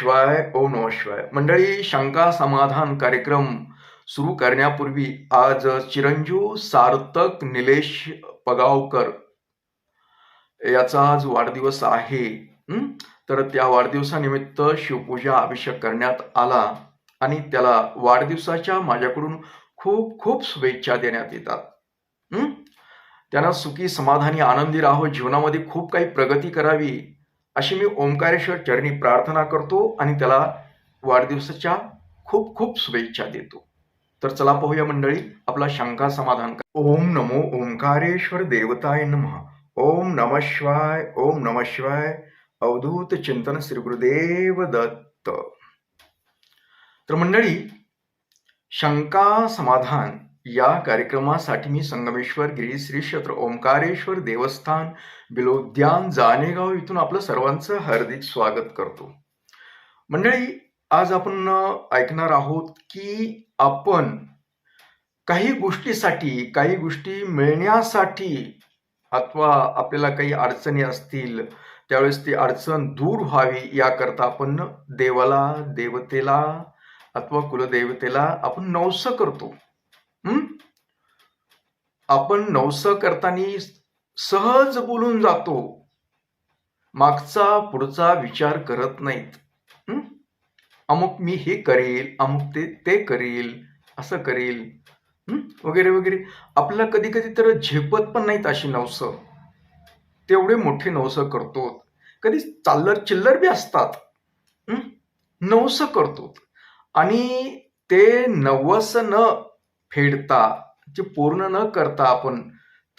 शिवाय ओ नम शिवाय. मंडळी शंका समाधान कार्यक्रम सुरू करण्यापूर्वी आज चिरंजीव सार्थक निलेश पगावकर याचा आज वाढदिवस आहे. तर त्या वाढदिवसानिमित्त शिवपूजा अभिषेक करण्यात आला आणि त्याला वाढदिवसाच्या माझ्याकडून खूप खूप शुभेच्छा देण्यात येतात. त्यांना सुखी समाधानी आनंदी राहो. जीवनामध्ये खूप काही प्रगती करावी. अशी मी ओंकारेश्वर चरणी प्रार्थना करतो आणि त्याला वाढदिवसाच्या खूप खूप शुभेच्छा देतो. तर चला पाहूया मंडळी आपला शंका समाधान ओम नमो ओंकारेश्वर देवताय नमः. ओम नम शिवाय ओम नम शिवाय. अवधूत चिंतन श्री गुरुदेव दत्त. तर मंडळी शंका समाधान या कार्यक्रमासाठी मी संगमेश्वर गिरी श्री क्षेत्र ओंकारेश्वर देवस्थान बिलोद्यान जानेगाव इथून आपलं सर्वांचं हार्दिक स्वागत करतो. मंडळी आज आपण ऐकणार आहोत की आपण काही गोष्टीसाठी काही गोष्टी मिळण्यासाठी अथवा आपल्याला काही अडचणी असतील त्यावेळेस ती अडचण दूर व्हावी याकरता आपण देवाला देवतेला अथवा कुलदेवतेला आपण नवस करतो. आपण नवस करताना सहज बोलून जातो. मागचा पुढचा विचार करत नाहीत. अमुक मी हे करेल अमुक ते ते करेल असं करेल. वगैरे वगैरे. आपल्याला कधी कधी तर झेपत पण नाहीत अशी नवस. तेवढे मोठे नवस करतो. कधी चाललर चिल्लर बी असतात. नवस करतो. आणि ते नवस न फेडता जे पूर्ण न करता आपण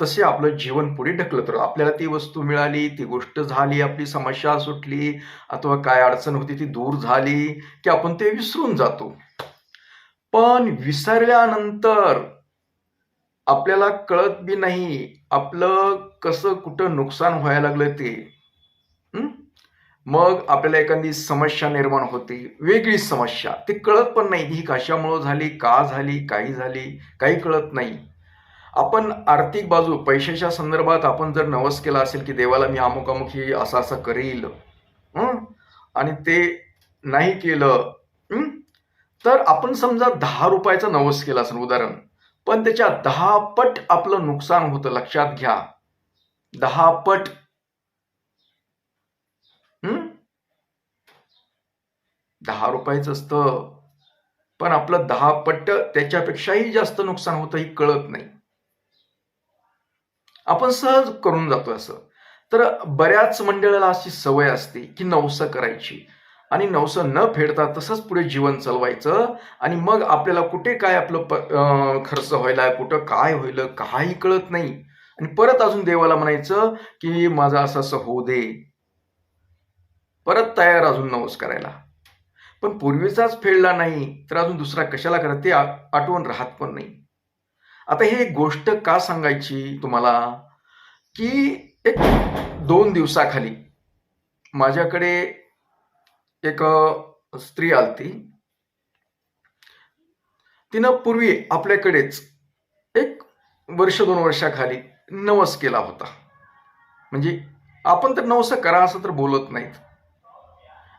तसे आपलं जीवन पुढे ढकलत राहतो आपल्याला ती वस्तू मिळाली ती गोष्ट झाली आपली समस्या सुटली अथवा काय अडचण होती ती दूर झाली की आपण ते विसरून जातो. पण विसरल्यानंतर आपल्याला कळत बी नाही आपलं कसं कुठं नुकसान व्हायला लागलं ते. मग आपल्याला एखादी समस्या निर्माण होते वेगळी समस्या. ते कळत पण नाही ही कशामुळं झाली का झाली काही झाली काही कळत नाही. आपण आर्थिक बाजू पैशाच्या संदर्भात आपण जर नवस केला असेल की देवाला मी अमुक अमुक ही असं असं करील आणि ते नाही केलं तर आपण समजा दहा रुपयाचा नवस केला असेल उदाहरण. पण त्याच्या दहा पट आपलं नुकसान होतं लक्षात घ्या. दहा पट हं? दहा रुपयाचं असतं. पण आपलं दहा पट्ट त्याच्यापेक्षाही जास्त नुकसान होतं ही कळत नाही. आपण सहज करून जातो असं. तर बऱ्याच मंडळाला अशी सवय असते की नवसं करायची. आणि नवसं न फेडता तसंच पुढे जीवन चालवायचं. आणि मग आपल्याला कुठे काय आपलं प खर्च व्हायला कुठं काय होईल काही कळत नाही. आणि परत अजून देवाला म्हणायचं की माझं असं असं होऊ दे. परत तयार अजून नवस करायला. पण पूर्वीचाच फेडला नाही तर अजून दुसरा कशाला करा ते आठवण राहत पण नाही. आता हे गोष्ट का सांगायची तुम्हाला? की एक दोन दिवसाखाली माझ्याकडे एक स्त्री आलती. तिनं पूर्वी आपल्याकडेच एक वर्ष दोन वर्षाखाली नवस केला होता. म्हणजे आपण तर नवस करा असं तर बोलत नाहीत.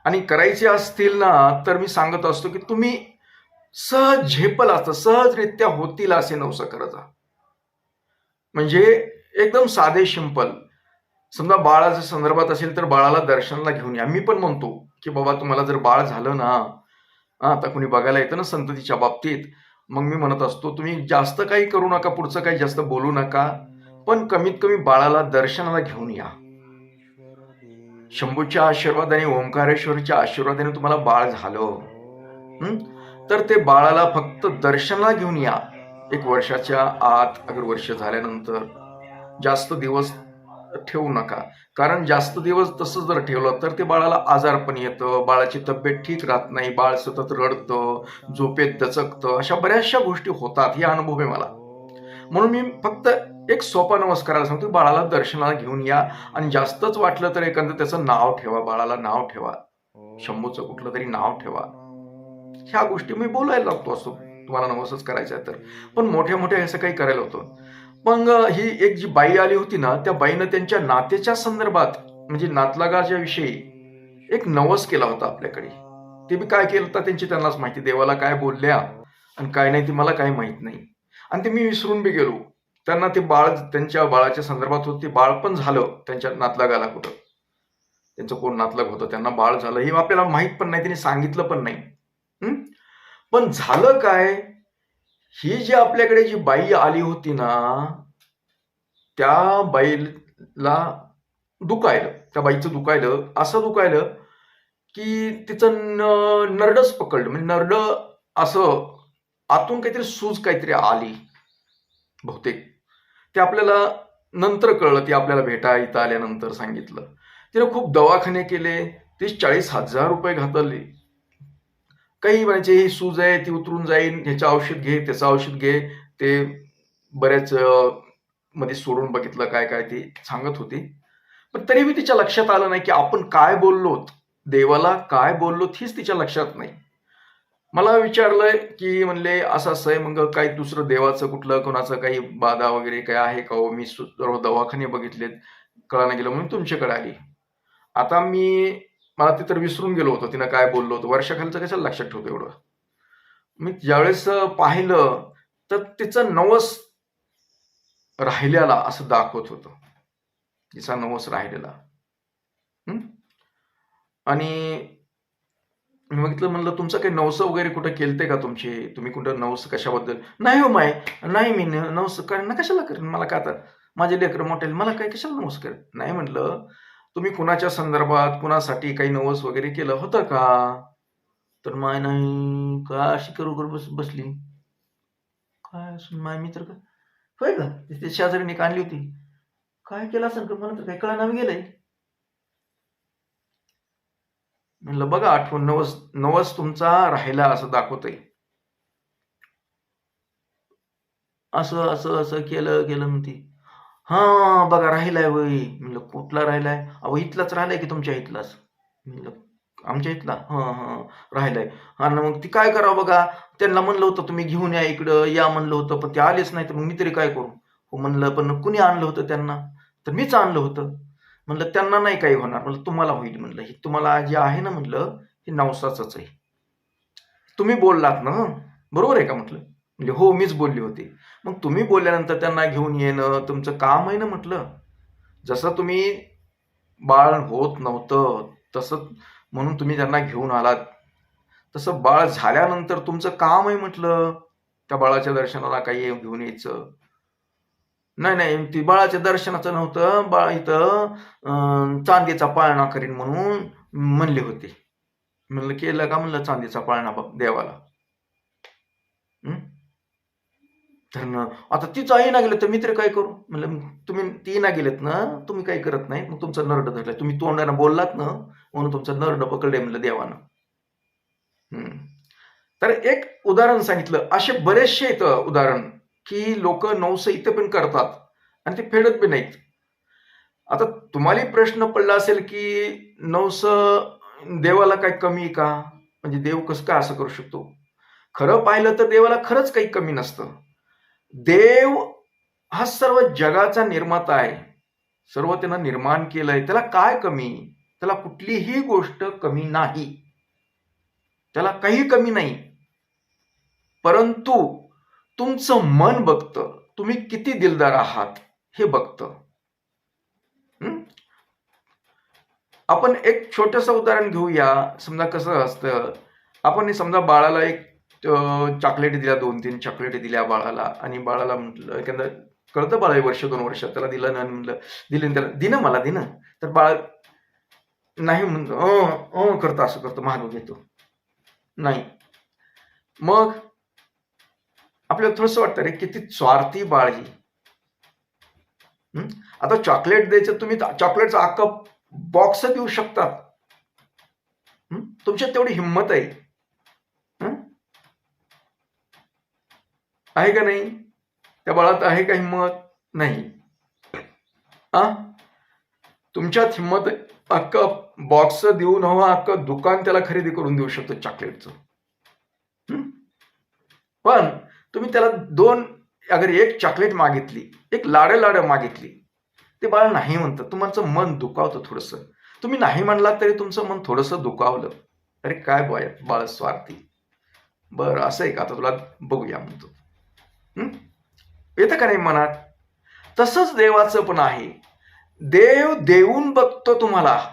आणि करायचे असतील ना तर मी सांगत असतो की तुम्ही सहज झेपल असतं सहजरित्या होतील असे नवस करत म्हणजे एकदम साधे सिंपल समजा बाळाच्या संदर्भात असेल तर बाळाला दर्शनाला घेऊन या. मी पण म्हणतो की बाबा तुम्हाला जर बाळ झालं ना आता कुणी बघायला येतं ना संततीच्या बाबतीत मग मी म्हणत असतो तुम्ही जास्त काही करू नका पुढचं काही जास्त बोलू नका पण कमीत कमी बाळाला दर्शनाला घेऊन या. शंभूच्या आशीर्वादाने ओंकारेश्वरच्या आशीर्वादाने तुम्हाला बाळ झालं. तर ते बाळाला फक्त दर्शनाला घेऊन या. एक वर्षाच्या आत अगर वर्ष झाल्यानंतर. जास्त दिवस ठेवू नका. कारण जास्त दिवस तसं जर ठेवलं तर ते बाळाला आजार पण येतं. बाळाची तब्येत ठीक राहत नाही. बाळ सतत रडतं झोपेत दचकतं. अशा बऱ्याचशा गोष्टी होतात. हे अनुभव आहे मला. म्हणून मी फक्त एक सोपा नमस्काराला सांगतो बाळाला दर्शनाला घेऊन या. आणि जास्तच वाटलं तर एखादं त्याचं नाव ठेवा बाळाला नाव ठेवा. शंभूचं कुठलं तरी नाव ठेवा. ह्या गोष्टी मी बोलायला लागतो असतो तुम्हाला नवसच करायचं आहे तर. पण मोठ्या मोठ्या असं काही करायला होतं. मग ही एक जी बाई आली होती ना त्या बाईनं त्यांच्या नातेच्या संदर्भात म्हणजे नातलागाच्या विषयी एक नवस केला होता आपल्याकडे. ते बी काय केलं तर त्यांची त्यांनाच माहिती. देवाला काय बोलल्या आणि काय नाही ते मला काही माहीत नाही. आणि ते मी विसरून बी गेलो. त्यांना ते बाळ त्यांच्या बाळाच्या संदर्भात होतं ते बाळ पण झालं त्यांच्या नातलागाला कुठं. त्यांचं कोण नातलग होतं त्यांना बाळ झालं हे आपल्याला माहीत पण नाही त्यांनी सांगितलं पण नाही. पण झालं काय? ही जी आपल्याकडे जी बाई आली होती ना त्या बाईला दुखायलं त्या बाईचं दुखायलं असं दुखायलं की तिचं न- नरडच पकडलं. म्हणजे नरड असं आतून काहीतरी सूज काहीतरी आली बहुतेक. ते आपल्याला नंतर कळलं ती आपल्याला भेटा इथं आल्यानंतर सांगितलं. तिने खूप दवाखाने केले तीस चाळीस हजार रुपये घातले. काही म्हणायचे ही सूज आहे ती उतरून जाईल ह्याचं औषध घे त्याचं औषध घे. ते बऱ्याच मध्ये सोडून बघितलं काय काय ते सांगत होती. पण तरीही तिच्या लक्षात आलं नाही की आपण काय बोललोत देवाला काय बोललोत हीच तिच्या लक्षात नाही. मला विचारलंय की म्हणले असं असं आहे मग काही दुसरं देवाचं कुठलं कोणाचं काही बाधा वगैरे काय आहे का हो? मी सु- सर्व दवाखाने बघितलेत कळायला गेलं म्हणून तुमच्याकडे आली. आता मी मला ते तर विसरून गेलो होतो तिनं काय बोललो होतो. वर्षाखालचं कशाला लक्षात ठेवतो एवढं? मी ज्यावेळेस पाहिलं तर तिचं नवस राहिल्याला असं दाखवत होतं. तिचा नवस राहिलेला. आणि मी बघितलं म्हणलं तुमचं काही नवस वगैरे कुठं केलते का तुमचे? तुम्ही कुठं नवस कशाबद्दल? नाही हो माय. नाही मी न- नवस करेन ना कशाला करेन? मला का आता? माझे लेकरं मोठे मला काय कशाला नवस करेन? नाही म्हटलं तुम्ही कुणाच्या संदर्भात कुणासाठी काही नवस वगैरे केलं होतं का? तर माय नाही का अशी करू करू बस बसली? काय असून माय मी तर का? होय का? ते शेजारीने आणली होती. काय केलं असेल का? मला तर काही कळा गेलंय. म्हणलं बघा आठवण नवस नवस तुमचा राहिला असं दाखवतंय. असं असं असं केलं केलं म्हणते हा बघा राहिलाय वय म्हणलं कुठला राहिलाय? अहो इथलाच राहिलाय की तुमच्या इथलाच. म्हणलं आमच्या इथला? हा हा राहिलाय. आणि मग ती काय करावं बघा? त्यांना म्हणलं होतं तुम्ही घेऊन या इकडं या म्हणलं होतं पण ते आलेच नाही तर मग मी तरी काय करू? हो म्हणलं पण कुणी आणलं होतं त्यांना? तर मीच आणलं होतं. म्हणलं त्यांना नाही काही होणार. म्हणलं तुम्हाला होईल. म्हणलं हे तुम्हाला जे आहे ना म्हणलं हे नवसाचंच आहे. तुम्ही बोललात ना बरोबर आहे का? म्हटलं. म्हणजे हो मीच बोलली होती. मग तुम्ही बोलल्यानंतर त्यांना घेऊन येणं तुमचं काम आहे ना म्हटलं. जसं तुम्ही बाळ होत नव्हतं तसं म्हणून तुम्ही त्यांना घेऊन आलात. तसं बाळ झाल्यानंतर तुमचं काम आहे म्हटलं. त्या बाळाच्या दर्शनाला काही घेऊन यायचं. नाही नाही ती बाळाच्या दर्शनाचं नव्हतं. बाळ इथं चांदीचा पाळणा करीन म्हणून म्हणले होते. म्हणलं केलं का म्हणलं चांदीचा पाळणा बघ देवाला? हं? तर आता तीच आई ना गेलं तर मित्र काय करू? म्हणलं तुम्ही ती ना गेलेत ना तुम्ही काही करत नाही. मग तुमचं नरड धरलं तुम्ही तोंडानं बोललात ना म्हणून तुमचं नरड पकडले म्हणलं देवानं. तर एक उदाहरण सांगितलं. असे बरेचसे इथं उदाहरण की लोक नवस पण करतात आणि ते फेडत बी नाहीत. आता तुम्हाला प्रश्न पडला असेल की नवस देवाला काय कमी आहे का? म्हणजे देव कसं काय असं करू शकतो? खरं पाहिलं तर देवाला खरंच काही कमी नसतं. देव हा सर्व जगाचा निर्माता आहे. सर्व त्यानं निर्माण केलंय. त्याला काय कमी? त्याला कुठलीही गोष्ट कमी नाही. त्याला काही कमी नाही. परंतु तुमचं मन बघतं. तुम्ही किती दिलदार आहात हे बघतं. आपण एक छोटस उदाहरण घेऊया. समजा कसं असतं आपण हे समजा बाळाला एक चॉकलेट दिल्या दोन तीन चॉकलेट दिल्या बाळाला आणि बाळाला म्हटलं एखादं कळतं बाळा वर्ष दोन वर्ष त्याला दिलं ना म्हटलं दिलं त्याला दिनं मला दिनं. तर बाळ नाही म्हणतो अ अं करतं असं करतो महाग घेतो. नाही. मग आपल्याला थोडस वाटतं रे किती स्वार्थी बाळ ही. आता चॉकलेट द्यायचं तुम्ही चॉकलेटचा अख्खा बॉक्स देऊ शकतात तुमच्यात तेवढी हिंमत आहे. आहे का नाही? त्या बाळात आहे का हिंमत? नाही. आ? तुमच्यात हिंमत आहे. बॉक्स देऊन हवा अख्खं दुकान त्याला खरेदी करून देऊ शकतो चॉकलेटचं पण तुम्ही त्याला दोन अगर एक चॉकलेट मागितली एक लाड लाडं मागितली ते बाळ नाही म्हणतं. तुमचं मन दुखावतं थोडंसं. तुम्ही नाही म्हणलात तरी तुमचं मन थोडंसं दुखावलं. अरे काय बॉय बाळ स्वार्थी. बरं असं आहे का आता तुला बघूया म्हणतो. येतं का नाही मनात? तसंच देवाचं पण आहे. देव देऊन बघतो तुम्हाला.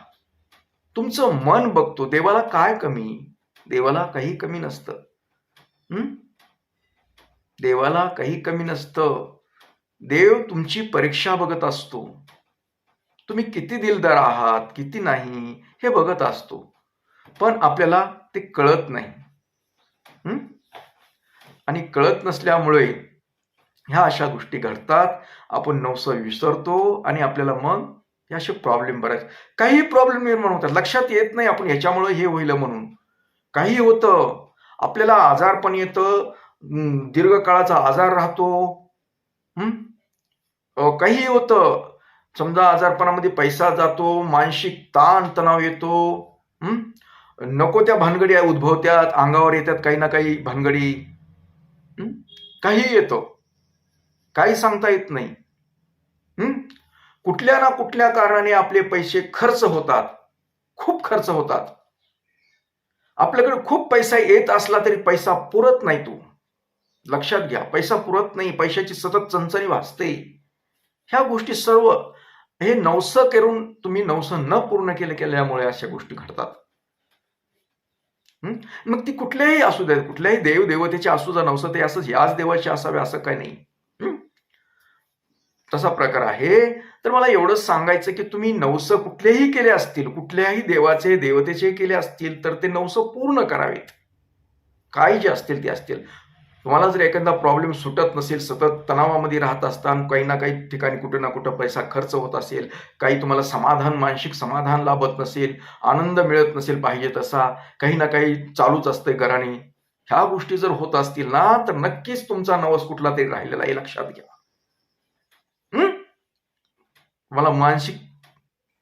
तुमचं मन बघतो. देवाला काय कमी? देवाला काही कमी नसतं. देवाला काही कमी नसतं. देव तुमची परीक्षा बघत असतो. तुम्ही किती दिलदार आहात किती नाही हे बघत असतो. पण आपल्याला ते कळत नाही. आणि कळत नसल्यामुळे ह्या अशा गोष्टी घडतात. आपण नवसं विसरतो आणि आपल्याला मग हे असे प्रॉब्लेम बऱ्याच काही प्रॉब्लेम निर्माण होतात. लक्षात येत नाही आपण ह्याच्यामुळे हे होईल म्हणून. काही होतं आपल्याला आजारपण येतं दीर्घकाळाचा आजार राहतो. काही होतं. समजा आजारपणामध्ये पैसा जातो मानसिक ताण तणाव येतो. नको त्या भानगडी उद्भवत्यात अंगावर येतात काही ना काही भानगडी. काही येतो. काही सांगता येत नाही. कुठल्या ना कुठल्या कारणाने आपले पैसे खर्च होतात. खूप खर्च होतात. आपल्याकडे खूप पैसा येत असला तरी पैसा पुरत नाही तो. लक्षात घ्या पैसा पुरत नाही पैशाची सतत चणचणी वाचते. ह्या गोष्टी सर्व हे नवस करून तुम्ही नवस न पूर्ण केले केल्यामुळे अशा गोष्टी घडतात. मग ती कुठल्याही असू द्यात कुठल्याही देव देवतेचे असू जा नवस ते असं याच देवाचे असावे असं काही नाही. तसा प्रकार आहे. तर मला एवढंच सांगायचं की तुम्ही नवस कुठलेही केले असतील कुठल्याही देवाचे देवतेचे केले असतील तर ते नवस पूर्ण करावेत. काही जे असतील ते असतील. तुम्हाला जर एखादा प्रॉब्लेम सुटत नसेल सतत तणावामध्ये राहत असताना काही ना काही ठिकाणी कुठे ना कुठं पैसा खर्च होत असेल काही तुम्हाला समाधान मानसिक समाधान लाभत नसेल आनंद मिळत नसेल पाहिजे तसा काही ना काही चालूच असतंय घराने ह्या गोष्टी जर होत असतील ना तर नक्कीच तुमचा नवस कुठला तरी राहिलेला आहे लक्षात घ्या. मला मानसिक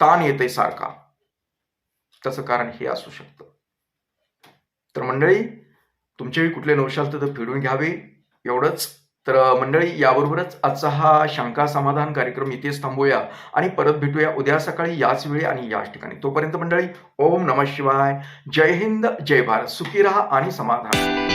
ताण येतंय सारखा. त्याचं कारण हे असू शकतं. तर मंडळी तुमचेही कुठले नवशाल तर फिरून घ्यावे एवढंच. तर मंडळी याबरोबरच आजचा हा शंका समाधान कार्यक्रम इथेच थांबूया आणि परत भेटूया उद्या सकाळी याच वेळी आणि याच ठिकाणी. तोपर्यंत मंडळी ओम नमः शिवाय. जय हिंद जय भारत. सुखी राहा आणि समाधान.